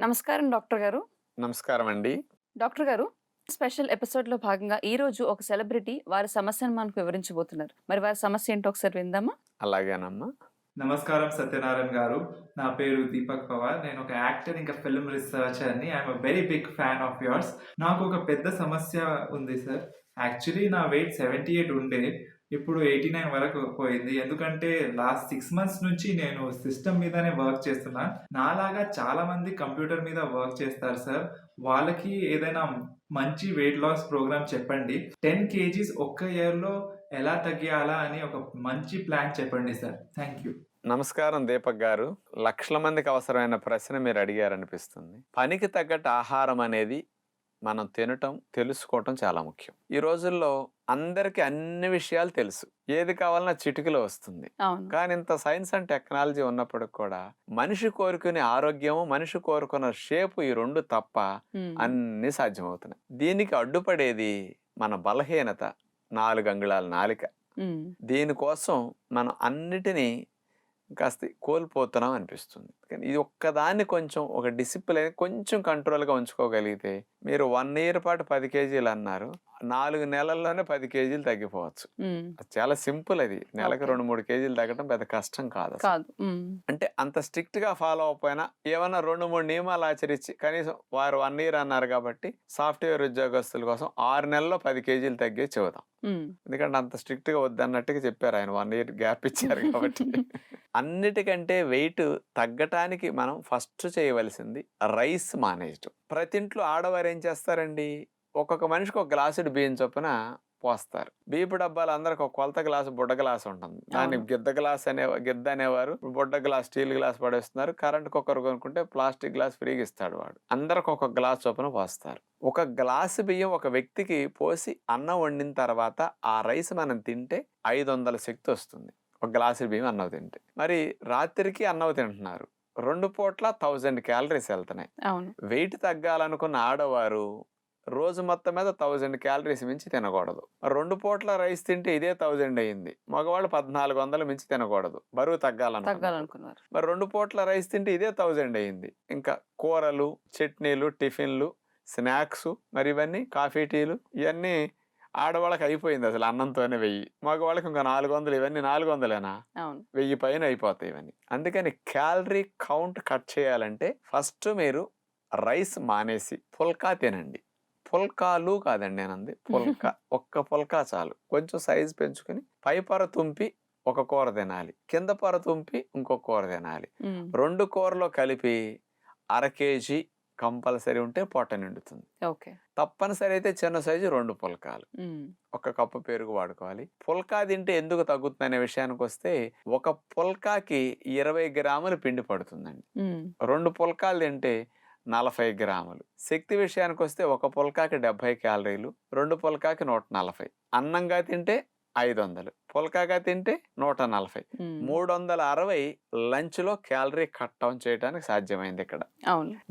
నమస్కారం డాక్టర్ గారు. నమస్కారం అండి. డాక్టర్ గారు స్పెషల్ ఎపిసోడ్లో భాగంగా ఈ రోజు ఒక సెలబ్రిటీ వారి సమస్యను మనకు వివరించబోతున్నారు. మరి వారి సమస్య ఏంటో ఒకసారి విందామా? అలాగేనమ్మా. నమస్కారం సత్యనారాయణ గారు. నా పేరు దీపక్ పవార్. నేను ఒక యాక్టర్ ఇంకా film రీసెర్చర్ని I'm very big fan of yours. నాకు ఒక పెద్ద సమస్య ఉంది సార్. యాక్చువల్లీ నా వెయిట్ సెవెంటీ ఎయిట్ ఉండే. ఇప్పుడు ఎయిటీ నైన్ వరకు పోయింది. ఎందుకంటే లాస్ట్ సిక్స్ మంత్స్ నుంచి నేను సిస్టమ్ మీదనే వర్క్ చేస్తున్నా. నాలాగా చాలా మంది కంప్యూటర్ మీద వర్క్ చేస్తారు సార్ వాళ్ళకి ఏదైనా మంచి వెయిట్ లాస్ ప్రోగ్రామ్ చెప్పండి. టెన్ కేజీస్ ఒక్క ఇయర్లో ఎలా తగ్గియాలా అని ఒక మంచి ప్లాన్ చెప్పండి సార్ థ్యాంక్ యూ నమస్కారం దీపక్ గారు. లక్షల మందికి అవసరమైన ప్రశ్న మీరు అడిగారనిపిస్తుంది. పనికి తగ్గట్టు ఆహారం అనేది మనం తినటం తెలుసుకోవటం చాలా ముఖ్యం. ఈ రోజుల్లో అందరికీ అన్ని విషయాలు తెలుసు. ఏది కావాలన్నా చిటికలో వస్తుంది. కానీ ఇంత సైన్స్ అండ్ టెక్నాలజీ ఉన్నప్పటికి కూడా మనిషి కోరుకునే ఆరోగ్యము మనిషి కోరుకున్న షేపు ఈ రెండు తప్ప. అన్ని సాధ్యమవుతున్నాయి. దీనికి అడ్డుపడేది మన బలహీనత నాలుగు అంగుళాల నాలిక. దీనికోసం మనం అన్నిటినీ కాస్త కోల్పోతున్నాం అనిపిస్తుంది. కానీ ఇది ఒక్కదాన్ని కొంచెం ఒక డిసిప్లిన్ కొంచెం కంట్రోల్గా ఉంచుకోగలిగితే మీరు వన్ ఇయర్ పాటు పది కేజీలు అన్నారు. నాలుగు నెలల్లోనే పది కేజీలు తగ్గిపోవచ్చు. చాలా సింపుల్ అది. నెలకు. రెండు మూడు కేజీలు తగ్గడం పెద్ద కష్టం కాదు. అంటే అంత స్ట్రిక్ట్గా ఫాలో అవ్వకపోయినా ఏమన్నా రెండు మూడు నియమాలు ఆచరించి కనీసం వారు వన్ ఇయర్ అన్నారు కాబట్టి సాఫ్ట్వేర్ ఉద్యోగస్తుల కోసం ఆరు నెలల్లో పది కేజీలు తగ్గే ఉమ్. ఎందుకంటే అంత స్ట్రిక్ట్గా వద్దన్నట్టుగా చెప్పారు ఆయన. వన్ ఇయర్ గ్యాప్ ఇచ్చారు కాబట్టి. అన్నిటికంటే వెయిట్ తగ్గటానికి మనం ఫస్ట్ చేయవలసింది రైస్ మానేయటం ప్రతి ఇంట్లో ఆడవారు ఏం చేస్తారండి? ఒక్కొక్క మనిషికి ఒక గ్లాసుడు బియ్యం చొప్పున పోస్తారు. బియ్యపు డబ్బాలు అందరికి ఒక కొలత గ్లాసు బుడ్డ గ్లాస్ ఉంటుంది. దాన్ని. గిద్ద గ్లాస్ అనే గిద్ద అనేవారు. బుడ్డ గ్లాస్ స్టీల్ గ్లాస్ పడేస్తున్నారు. కరెంట్ కుక్కర్ కొనుక్కుంటే ప్లాస్టిక్ గ్లాస్ ఫ్రీగా ఇస్తాడు వాడు. అందరికి ఒక గ్లాస్ చొప్పున పోస్తారు. ఒక గ్లాసు బియ్యం ఒక వ్యక్తికి పోసి అన్నం వండిన తర్వాత ఆ రైస్ మనం తింటే ఐదు వందల శక్తి వస్తుంది. ఒక గ్లాసు బియ్యం అన్నం తింటే. మరి రాత్రికి అన్నం తింటున్నారు. రెండు పూట్ల థౌజండ్ క్యాలరీస్ వెళ్తున్నాయి. అవును. వెయిట్ తగ్గాలనుకున్న ఆడవారు రోజు మొత్తం మీద థౌజండ్ క్యాలరీస్ మించి తినకూడదు. రెండు పూట్ల రైస్ తింటే ఇదే థౌజండ్ అయ్యింది మగవాళ్ళు పద్నాలుగు వందలు మించి తినకూడదు. బరువు తగ్గాలనుకున్నారు. మరి రెండు పూట్ల రైస్ తింటే ఇదే థౌజండ్ అయ్యింది ఇంకా కూరలు చట్నీలు టిఫిన్లు స్నాక్స్ మరి ఇవన్నీ కాఫీ టీలు ఇవన్నీ ఆడవాళ్ళకి అయిపోయింది అసలు అన్నంతోనే వెయ్యి. మగవాళ్ళకి ఇంకా నాలుగు వందలు ఇవన్నీ నాలుగు వందలేనా వెయ్యి పైన అయిపోతాయి ఇవన్నీ. అందుకని క్యాలరీ కౌంట్ కట్ చేయాలంటే ఫస్ట్ మీరు రైస్ మానేసి పుల్కా తినండి. పుల్కాలు కాదండి నేనంది. పుల్కా. ఒక్క పుల్కా చాలు. కొంచెం సైజు పెంచుకుని పై పొర తుంపి ఒక కూర తినాలి. కింద పొర తుంపి ఇంకో కూర తినాలి. రెండు కూరలో కలిపి అర కేజీ కంపల్సరీ ఉంటే పొట్ట నిండుతుంది. ఓకే. తప్పనిసరి అయితే చిన్న సైజు రెండు పుల్కాలు. ఒక కప్పు పెరుగు వాడుకోవాలి. పుల్కా తింటే ఎందుకు తగ్గుతుంది అనే విషయానికి వస్తే ఒక పుల్కాకి ఇరవై గ్రాములు పిండి పడుతుందండి. రెండు పుల్కాలు తింటే నలభై గ్రాములు. శక్తి విషయానికి వస్తే ఒక పుల్కాకి డెబ్బై క్యాలరీలు రెండు పుల్కాకి నూట నలభై అన్నంగా తింటే ఐదు వందలు పుల్కాగా తింటే నూట నలభై. మూడు వందల అరవై లంచ్లో క్యాలరీ కట్ డౌన్ చేయడానికి సాధ్యమైంది ఇక్కడ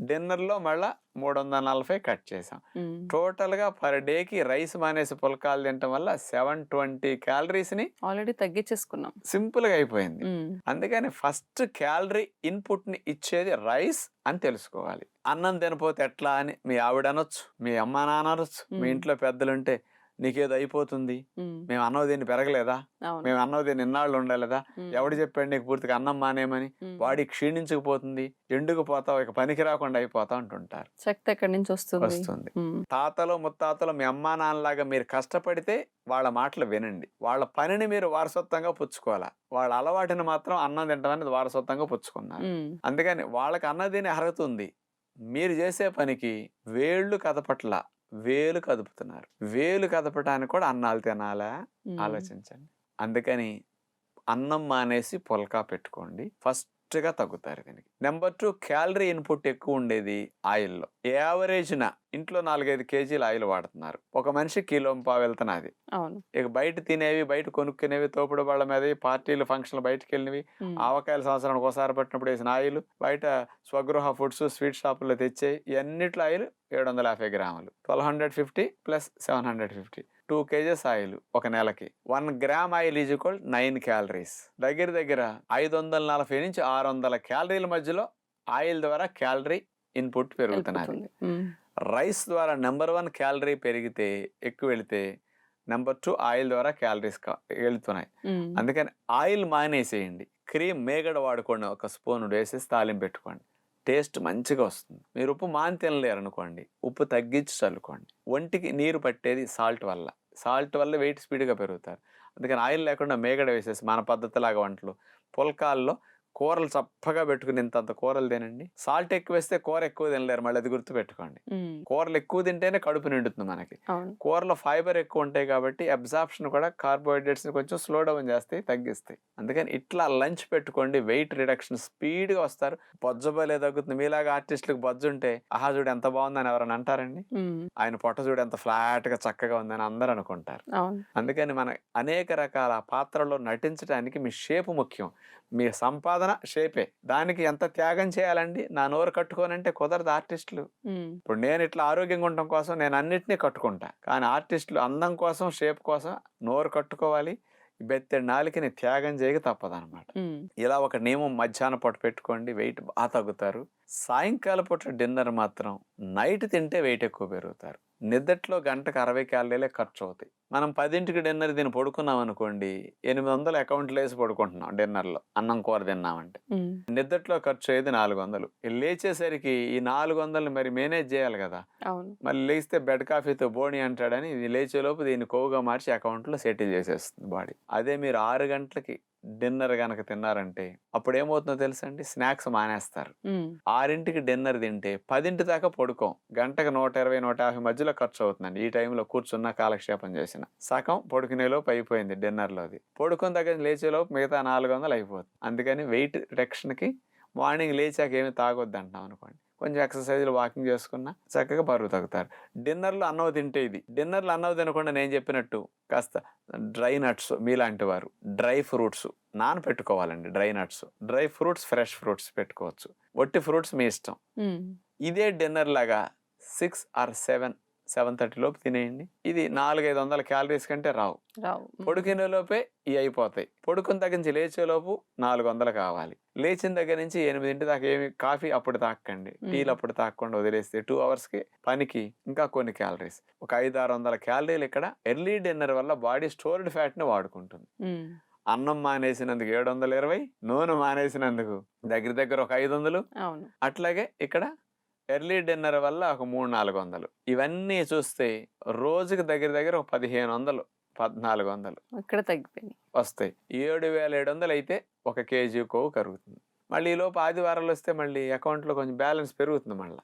డిన్నర్లో మళ్ళా మూడు వందల నలభై కట్ చేసాం ఉమ్. టోటల్గా పర్ డేకి రైస్ మానేసి పుల్కాలు తినటం వల్ల సెవెన్ ట్వంటీ క్యాలరీస్ని ఆల్రెడీ తగ్గించేసుకున్నాం సింపుల్గా అయిపోయింది. అందుకని ఫస్ట్ క్యాలరీ ఇన్పుట్ని ఇచ్చేది రైస్ అని తెలుసుకోవాలి అన్నం తినపోతే ఎట్లా అని మీ ఆవిడ అనొచ్చు మీ అమ్మ నాన్న అనొచ్చు మీ. ఇంట్లో పెద్దలుంటే నీకేదో అయిపోతుంది. మేము అన్నం దీన్ని పెరగలేదా? మేము అన్నం దీన్ని ఇన్నాళ్ళు ఉండలేదా. ఎవడు చెప్పాడు నీకు పూర్తిగా అన్నం మానేమని. బాడీ క్షీణించకపోతుంది ఎండుకుపోతావు ఇక పనికి రాకుండా అయిపోతా అంటుంటారు. శక్తి ఎక్కడి నుంచి వస్తుంది? వస్తుంది. తాతలు ముత్తాతలు మీ అమ్మా నాన్నలాగా మీరు కష్టపడితే వాళ్ళ మాటలు వినండి. వాళ్ళ పనిని మీరు వారసత్వంగా పుచ్చుకోవాలా? వాళ్ళ అలవాటుని మాత్రం అన్నం తింటాం అనేది వారసత్వంగా పుచ్చుకున్నారు. అందుకని వాళ్ళకి అన్న తినే అర్హత ఉంది. మీరు చేసే పనికి వేళ్ళు కదపట్ల. వేలు కదుపుతున్నారు. వేలు కదపటానికి కూడా అన్నాలు తినాలా. ఆలోచించండి. అందుకని అన్నం మానేసి పుల్కా పెట్టుకోండి. ఫస్ట్ గా తగ్గుతారు దీనికి. నెంబర్ టూ క్యాలరీ ఇన్పుట్ ఎక్కువ ఉండేది ఆయిల్లో. యావరేజ్న ఇంట్లో నాలుగైదు కేజీలు ఆయిల్ వాడుతున్నారు. ఒక మనిషి కిలో వెళ్తున్నది ఇక బయట తినేవి బయట కొనుక్కునేవి తోపుడు బళ్ళ మీద పార్టీలు ఫంక్షన్లు బయటకు వెళ్ళినవి. ఆవకాయల సంవత్సరానికి ఒకసారి పట్టినప్పుడు వేసిన ఆయిల్ బయట స్వగృహ ఫుడ్స్ స్వీట్ షాపుల్లో తెచ్చే ఇవన్నిట్లో ఆయిల్ ఏడు వందల యాభై గ్రాములు. Twelve hundred fifty plus seven hundred fifty. Two kgs oil ఒక నెలకి. One gram oil is equal nine calories. దగ్గర దగ్గర ఐదు వందల నలభై నుంచి ఆరు వందల క్యాలరీల మధ్యలో ఆయిల్ ద్వారా క్యాలరీ ఇన్పుట్ పెరుగుతున్నది. ఉమ్, రైస్ ద్వారా నెంబర్ వన్ క్యాలరీ పెరిగితే ఎక్కువ వెళితే నెంబర్ టూ ఆయిల్ ద్వారా క్యాలరీస్ వెళ్తున్నాయి. అందుకని ఆయిల్ మానేసేయండి. క్రీమ్ మేగడ వాడుకోండి ఒక స్పూన్ వేసేసి తాలింపు పెట్టుకోండి. టేస్ట్ మంచిగా వస్తుంది. మీరు ఉప్పు మాని తినలేరు అనుకోండి ఉప్పు తగ్గించి చల్లుకోండి. ఒంటికి నీరు పట్టేది సాల్ట్ వల్ల. సాల్ట్ వల్ల వెయిట్ స్పీడ్గా పెరుగుతారు. అందుకని ఆయిల్ లేకుండా మేగడ వేసేసి మన పద్ధతిలాగా వంటలు. పుల్కాల్లో కూరలు చప్పగా పెట్టుకుని ఇంతంత కూరలు తినండి. సాల్ట్ ఎక్కువ వేస్తే కూర ఎక్కువ తినలేరు మళ్ళీ అది గుర్తు పెట్టుకోండి కూరలు ఎక్కువ తింటేనే కడుపు నిండుతుంది మనకి. కూరలో ఫైబర్ ఎక్కువ ఉంటాయి కాబట్టి అబ్జార్ప్షన్ కూడా కార్బోహైడ్రేట్స్ కొంచెం స్లో డౌన్ చేస్తాయి తగ్గిస్తాయి. అందుకని ఇట్లా లంచ్ పెట్టుకోండి వెయిట్ రిడక్షన్ స్పీడ్గా వస్తారు. బొజ్జబలే తగ్గుతుంది. మీలాగా ఆర్టిస్టులకు బొజ్జు ఉంటే ఆహా చూడు ఎంత బాగుందని ఎవరైనా అంటారండి? ఆయన పొట్ట చూడు ఎంత ఫ్లాట్గా చక్కగా ఉందని అందరూ అనుకుంటారు. అందుకని మన అనేక రకాల పాత్రల్లో నటించడానికి మీ షేప్ ముఖ్యం. మీ సంపాదన షేపే. దానికి ఎంత త్యాగం చేయాలండి? నా నోరు కట్టుకోనంటే కుదరదు ఆర్టిస్టులు. ఇప్పుడు నేను ఇట్లా ఆరోగ్యంగా ఉండటం కోసం నేను అన్నిటినీ కట్టుకుంటా. కానీ ఆర్టిస్టులు అందం కోసం షేప్ కోసం నోరు కట్టుకోవాలి. బెత్తెడు నాలుకని త్యాగం చేయక తప్పదన్నమాట. ఉమ్, ఇలా ఒక నియమం మధ్యాహ్నం పూట పెట్టుకోండి వెయిట్ బాగా తగ్గుతారు. సాయంకాలం పూట డిన్నర్ మాత్రం నైట్ తింటే వెయిట్ ఎక్కువ పెరుగుతారు. నిద్దట్లో గంటకు అరవై క్యాలరీలే ఖర్చు అవుతాయి మనం పదింటికి డిన్నర్ తిని పడుకున్నాం అనుకోండి ఎనిమిది వందలు అకౌంట్లో వేసి పడుకుంటున్నాం డిన్నర్లో అన్నం కూర తిన్నామంటే. నిద్దట్లో ఖర్చు అయ్యేది నాలుగు వందలు లేచేసరికి ఈ నాలుగు వందలు మరి మేనేజ్ చేయాలి కదా. మళ్ళీ లేస్తే బెడ్ కాఫీతో బోని అంటాడని ఇది లేచేలోపు దీన్ని కొవ్వుగా మార్చి అకౌంట్లో సెటిల్ చేసేస్తుంది బాడీ. అదే మీరు ఆరు గంటలకి డిన్నర్ కనుక తిన్నారంటే అప్పుడు ఏమవుతుందో తెలుసండి? స్నాక్స్ మానేస్తారు. ఆరింటికి డిన్నర్ తింటే పదింటి దాకా పడుకోం. గంటకు నూట ఇరవై నూట యాభై మధ్యలో ఖర్చు అవుతుందండి ఈ టైంలో కూర్చున్న కాలక్షేపం చేసిన. సగం పడుకునేలోపు అయిపోయింది డిన్నర్లోది. పడుకున్న దగ్గర లేచేలోపు మిగతా నాలుగు వందలు అయిపోతుంది. అందుకని వెయిట్ రిడక్షన్కి మార్నింగ్ లేచాక ఏమి తాగొద్దు అంటున్నాం అనుకోండి. కొంచెం ఎక్సర్సైజ్లు వాకింగ్ చేసుకున్నా చక్కగా బరువు తగ్గుతారు. డిన్నర్లో అన్నం తింటే ఇది. డిన్నర్లో అన్నం తినకుండా నేను చెప్పినట్టు కాస్త డ్రై నట్స్ మీలాంటి వారు dry fruits నానపెట్టుకోవాలండి dry nuts. Dry fruits fresh fruits పెట్టుకోవచ్చు. వట్టి ఫ్రూట్స్ మీ ఇష్టం. ఇదే డిన్నర్ లాగా six or seven seven thirty లోపు తినేయండి. ఇది నాలుగైదు వందల క్యాలరీస్ కంటే రావు. రావు. పడుకునే లోపే ఇవి అయిపోతాయి. పడుకున్న దగ్గర నుంచి లేచేలోపు నాలుగు వందలు కావాలి. లేచిన దగ్గర నుంచి ఎనిమిదింటి దాకా ఏమి కాఫీ అప్పుడు తాకండి. టీలు అప్పుడు తాకుండా వదిలేస్తే టూ అవర్స్కి పనికి ఇంకా కొన్ని క్యాలరీస్. ఒక ఐదు ఆరు వందల క్యాలరీలు ఇక్కడ ఎర్లీ డిన్నర్ వల్ల బాడీ స్టోర్డ్ ఫ్యాట్ని వాడుకుంటుంది. అన్నం మానేసినందుకు ఏడు వందల ఇరవై నూనె మానేసినందుకు దగ్గర దగ్గర ఒక ఐదు వందలు. అట్లాగే ఇక్కడ ఎర్లీ డిన్నర్ వల్ల ఒక మూడు నాలుగు వందలు. ఇవన్నీ చూస్తే రోజుకి దగ్గర దగ్గర ఒక పదిహేను వందలు పద్నాలుగు వందలు ఇక్కడ తగ్గిపోయినాయి. వస్తాయి. ఏడు వేల ఏడు వందలు అయితే ఒక కేజీ కొవ్వు కరుగుతుంది. మళ్ళీ ఈ లోపు ఆదివారాలు వస్తే మళ్ళీ అకౌంట్లో కొంచెం బ్యాలెన్స్ పెరుగుతుంది మళ్ళీ.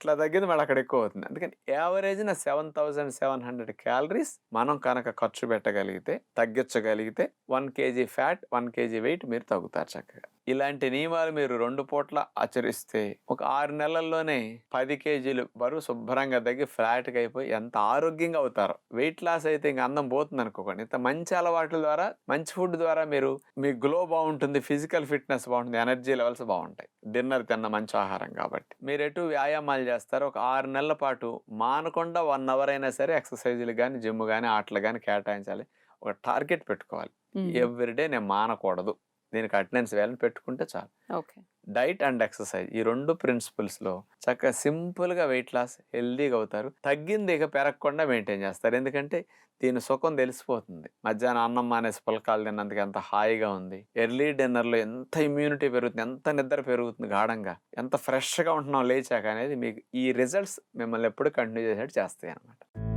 ఇట్లా తగ్గింది మళ్ళీ అక్కడ ఎక్కువ అవుతుంది. అందుకని యావరేజ్న seven thousand seven hundred calories మనం కనుక ఖర్చు పెట్టగలిగితే తగ్గించగలిగితే one kg fat one kg weight మీరు తగ్గుతారు చక్కగా. ఇలాంటి నియమాలు మీరు రెండు పూట్ల ఆచరిస్తే ఒక ఆరు నెలల్లోనే పది కేజీలు బరువు శుభ్రంగా తగ్గి ఫ్లాట్గా అయిపోయి ఎంత ఆరోగ్యంగా అవుతారో. వెయిట్ లాస్ అయితే ఇంకా అందం పోతుంది అనుకోకండి. ఇంత మంచి అలవాట్ల ద్వారా మంచి ఫుడ్ ద్వారా మీరు మీ గ్లో బాగుంటుంది ఫిజికల్ ఫిట్నెస్ బాగుంటుంది ఎనర్జీ లెవెల్స్ బాగుంటాయి. డిన్నర్ తిన్న మంచి ఆహారం కాబట్టి. మీరు ఎటు వ్యాయామాలు చేస్తారు. ఒక ఆరు నెలల పాటు మానకుండా వన్ అవర్ అయినా సరే ఎక్సర్సైజులు కానీ జిమ్ కానీ ఆటలు కానీ కేటాయించాలి. ఒక టార్గెట్ పెట్టుకోవాలి. ఎవ్రీడే నేను మానకూడదు. దీనికి అటెండెన్స్ వేలని పెట్టుకుంటే చాలు. ఓకే. డైట్ అండ్ ఎక్సర్సైజ్ ఈ రెండు ప్రిన్సిపల్స్లో చక్కగా సింపుల్గా వెయిట్ లాస్ హెల్దీగా అవుతారు. తగ్గింది ఇక పెరగకుండా మెయింటైన్ చేస్తారు. ఎందుకంటే దీని సుఖం తెలిసిపోతుంది. మధ్యాహ్నం అన్నం మానేసి పులకాలు తిన్నందుకు ఎంత హాయిగా ఉంది. ఎర్లీ డిన్నర్లో ఎంత ఇమ్యూనిటీ పెరుగుతుంది. ఎంత నిద్ర పెరుగుతుంది గాఢంగా. ఎంత ఫ్రెష్గా ఉంటున్నాం లేచాక అనేది మీకు ఈ రిజల్ట్స్ మిమ్మల్ని ఎప్పుడు కంటిన్యూ చేసేట్టు చేస్తాయి అనమాట